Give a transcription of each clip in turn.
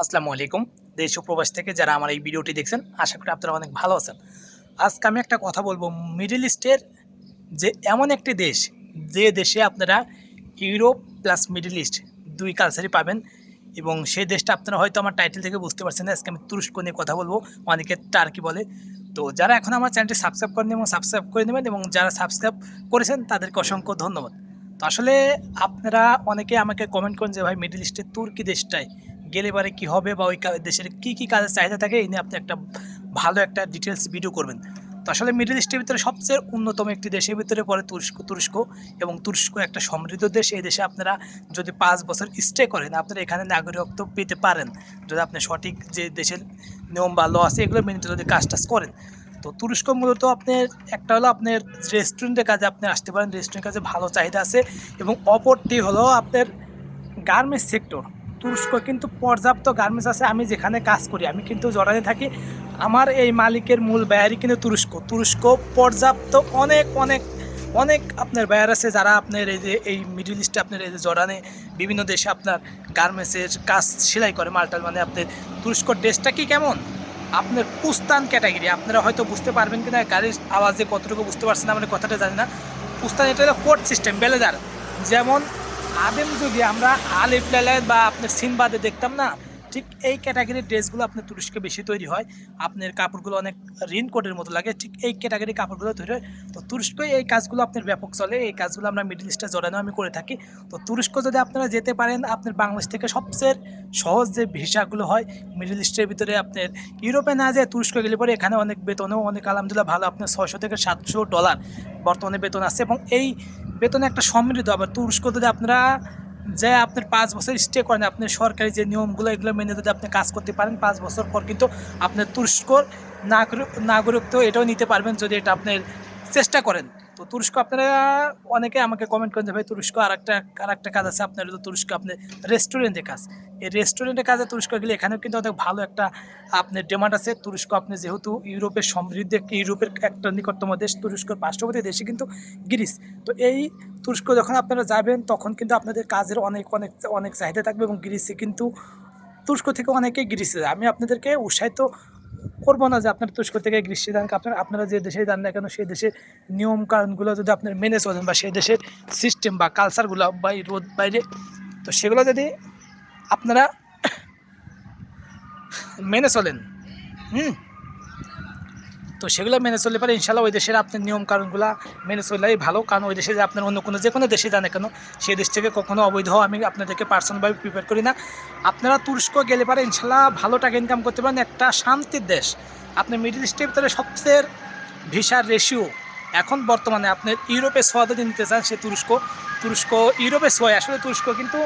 আসসালামু আলাইকুম। দেশ প্রবাস থেকে যারা আমার এই ভিডিওটি দেখছেন, আশা করি আপনারা অনেক ভালো আছেন। আজকে আমি একটা কথা বলব, মিডল ইস্টের যে এমন একটি দেশ, যে দেশে আপনারা ইউরোপ প্লাস মিডল ইস্ট দুই কালচারই পাবেন এবং সেই দেশটা আপনারা হয়তো আমার টাইটেল থেকে বুঝতে পারছেন না, আজকে আমি তুরস্ক নিয়ে কথা বলব, অনেকে টার্কি বলে। তো যারা এখন আমার চ্যানেলটি সাবস্ক্রাইব করেন এবং সাবস্ক্রাইব করে নেবেন এবং যারা সাবস্ক্রাইব করেছেন, তাদেরকে অসংখ্য ধন্যবাদ। তো আসলে আপনারা অনেকে আমাকে কমেন্ট করেন যে, ভাই, মিডল ইস্টের তুর্কি দেশটায় গেলে পরে কী হবে বা ওই দেশের কী কী কাজের চাহিদা থাকে, এই নিয়ে আপনি একটা ভালো একটা ডিটেলস ভিডিও করবেন। তো আসলে মিডল ইস্টের ভিতরে সবচেয়ে অন্যতম একটি দেশের ভিতরে পড়ে তুরস্ক তুরস্ক এবং তুরস্ক একটা সমৃদ্ধ দেশ। এই দেশে আপনারা যদি পাঁচ বছর স্টে করেন, আপনারা এখানে নাগরিকত্ব পেতে পারেন। যদি আপনি সঠিক যে দেশের নিয়ম বা ল আছে, এগুলো মেনে যদি কাজ টাজ করেন। তো তুরস্ক মূলত আপনার, একটা হলো আপনার রেস্টুরেন্টের কাজে আপনি আসতে পারেন। রেস্টুরেন্টের কাজে ভালো চাহিদা আছে এবং অপরটি হলো আপনার গার্মেন্টস সেক্টর তুরস্ক কিন্তু পর্যাপ্ত গার্মেন্টস আছে, আমি যেখানে কাজ করি, আমি কিন্তু জর্ডানে থাকি। আমার এই মালিকের মূল ব্যয়ারই কিন্তু তুরস্ক। তুরস্ক পর্যাপ্ত অনেক অনেক অনেক আপনার ব্যয়ার আছে যারা আপনার এই যে, এই মিডিল ইস্টে আপনার এই যে জর্ডানে বিভিন্ন দেশে আপনার গার্মেন্টসের কাজ সেলাই করে, মালটাল মানে আপনার তুরস্ক ড্রেসটা কি কেমন? আপনার পুস্তান ক্যাটাগরি আপনারা হয়তো বুঝতে পারবেন কি না গাড়ির আওয়াজে কতটুকু বুঝতে পারছেন আমরা কথাটা জানি না। পুস্তান এটা হলো কোড সিস্টেম বেলেজার। যেমন আদিম যুগে আমরা আলিফ লালায় বা আপনার সিনবাদে দেখতাম না, ঠিক এই ক্যাটাগরির ড্রেসগুলো আপনার তুরস্কে বেশি তৈরি হয়। আপনার কাপড়গুলো অনেক রিন কোটের মতো লাগে, ঠিক এই ক্যাটাগরির কাপড়গুলো তৈরি হয়। তো তুরস্কে এই কাজগুলো আপনার ব্যাপক চলে, এই কাজগুলো আমরা মিডল ইস্টে জড়ানো আমি করে থাকি। তো তুরস্ক যদি আপনারা যেতে পারেন, আপনার বাংলাদেশ থেকে সবচেয়ে সহজ যে ভিসাগুলো হয়, মিডল ইস্টের ভিতরে আপনার ইউরোপে না যায় তুরস্ক গেলে পরে এখানে অনেক বেতনও, অনেক আলহামদুলিল্লাহ ভালো, আপনার ছয়শো থেকে সাতশো ডলার বর্তমানে বেতন আছে এবং এই বেতনে একটা সমৃদ্ধ, আবার তুরস্ক যদি আপনারা যে আপনার পাঁচ বছর স্টে করেন, আপনার সরকারি যে নিয়মগুলো, এগুলো মেনে যদি আপনি কাজ করতে পারেন, পাঁচ বছর পর কিন্তু আপনার তুরস্কর নাগরিক নাগরিকত্ব এটাও নিতে পারবেন যদি এটা আপনার চেষ্টা করেন। তো তুরস্ক আপনারা অনেকে আমাকে কমেন্ট করেন যে, ভাই, তুরস্ক আর একটা আর একটা কাজ আছে আপনার হলো তুরস্ক আপনার রেস্টুরেন্টের কাজ। এই রেস্টুরেন্টের কাজে তুরস্ক গেলে এখানেও কিন্তু অনেক ভালো একটা আপনার ডিমান্ড আছে। তুরস্ক আপনি যেহেতু ইউরোপের সমৃদ্ধ, ইউরোপের একটা নিকটতম দেশ, তুরস্কর পার্শ্ববর্তী দেশে কিন্তু গ্রিস। তো এই তুরস্ক যখন আপনারা যাবেন, তখন কিন্তু আপনাদের কাজের অনেক অনেক অনেক চাহিদা থাকবে এবং গ্রিসে কিন্তু, তুরস্ক থেকে অনেকে গ্রিসে যায়। আমি আপনাদেরকে উৎসাহিত করব না যে আপনার তুরস্ক থেকে গ্রীষ্মে যান আপনার আপনারা যে দেশে যান না কেন, সেই দেশের নিয়ম কারণগুলো যদি আপনার মেনে চলেন বা সেই দেশের সিস্টেম বা কালচারগুলো বা রোদ বাইরে, তো সেগুলো যদি আপনারা মেনে চলেন, হুম? তো সেগুলো মেনে চললে পারে। ইনশাল্লাহ ওই দেশের আপনার নিয়ম কারণগুলো মেনে চললেই ভালো। কারণ ওই দেশে যে আপনার অন্য কোনো যে কোনো দেশে জানে কেন সেই দেশ থেকে কখনো অবৈধ আমি আপনাদেরকে পার্সোনালভাবে প্রিপেয়ার করি না। আপনারা তুরস্ক গেলে পারে ইনশাল্লাহ ভালো টাকা ইনকাম করতে পারেন। একটা শান্তির দেশ। আপনি মিডল ইস্টের ভিতরে সবচেয়ে ভিসার রেশিও এখন বর্তমানে আপনি ইউরোপে সোয়া যদি নিতে চান, সে তুরস্ক তুরস্ক, ইউরোপে সোয়া আসলে তুরস্ক কিন্তু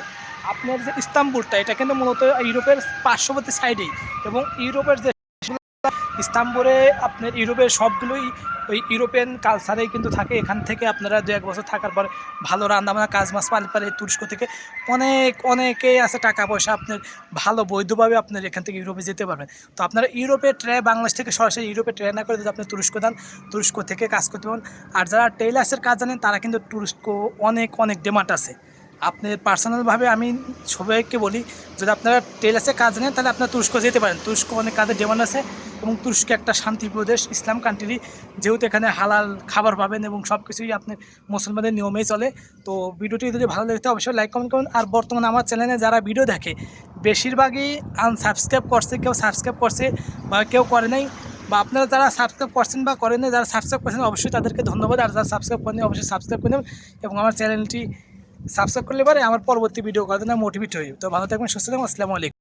আপনার যে ইস্তাম্বুলটা, এটা কিন্তু মূলত ইউরোপের পার্শ্ববর্তী সাইডেই এবং ইউরোপের যে ইস্তাম্বুলে আপনার ইউরোপের সবগুলোই ওই ইউরোপিয়ান কালচারেই কিন্তু থাকে। এখান থেকে আপনারা দু এক বছর থাকার পর ভালো রান্নাবান্না কাজ মাছ পালে পারে তুরস্ক থেকে অনেক, অনেকেই আছে টাকা পয়সা আপনার ভালো বৈধভাবে আপনার এখান থেকে ইউরোপে যেতে পারবেন তো আপনারা ইউরোপে ট্রে, বাংলাদেশ থেকে সরাসরি ইউরোপে ট্রেন না করে যদি আপনি তুরস্ক যান, তুরস্ক থেকে কাজ করতে পারেন। আর যারা টেইলার্সের কাজ জানেন, তারা কিন্তু তুরস্ক অনেক অনেক ডিমান্ড আছে। আপনি পার্সোনালভাবে আমি সবাইকে বলি, যদি আপনারা টেলার্সে কাজ নেন তাহলে আপনারা তুরস্ক যেতে পারেন। তুরস্ক অনেক কাজের ডিমান্ড আছে এবং তুরস্ক একটা শান্তি প্রদেশ ইসলাম কান্ট্রি যেহেতু এখানে হালাল খাবার পাবেন এবং সব কিছুই আপনি মুসলমানদের নিয়মেই চলে। তো ভিডিওটি যদি ভালো লাগে তো অবশ্যই লাইক কমেন্ট করুন। আর বর্তমানে আমার চ্যানেলে যারা ভিডিও দেখে, বেশিরভাগই আনসাবস্ক্রাইব করছে, কেউ সাবস্ক্রাইব করছে বা কেউ করে নাই, বা আপনারা যারা সাবস্ক্রাইব করছেন বা করেন যারা সাবস্ক্রাইব করছেন, অবশ্যই তাদেরকে ধন্যবাদ। আর যারা সাবস্ক্রাইব করেন অবশ্যই সাবস্ক্রাইব করে নেবেন এবং আমার চ্যানেলটি সাবস্ক্রাইব করলে পারে আমার পরবর্তী ভিডিও করার জন্য মোটিভেট হয়ে তো ভালো থাকবেন, সুস্থ থাকবেন, আসসালামু আলাইকুম।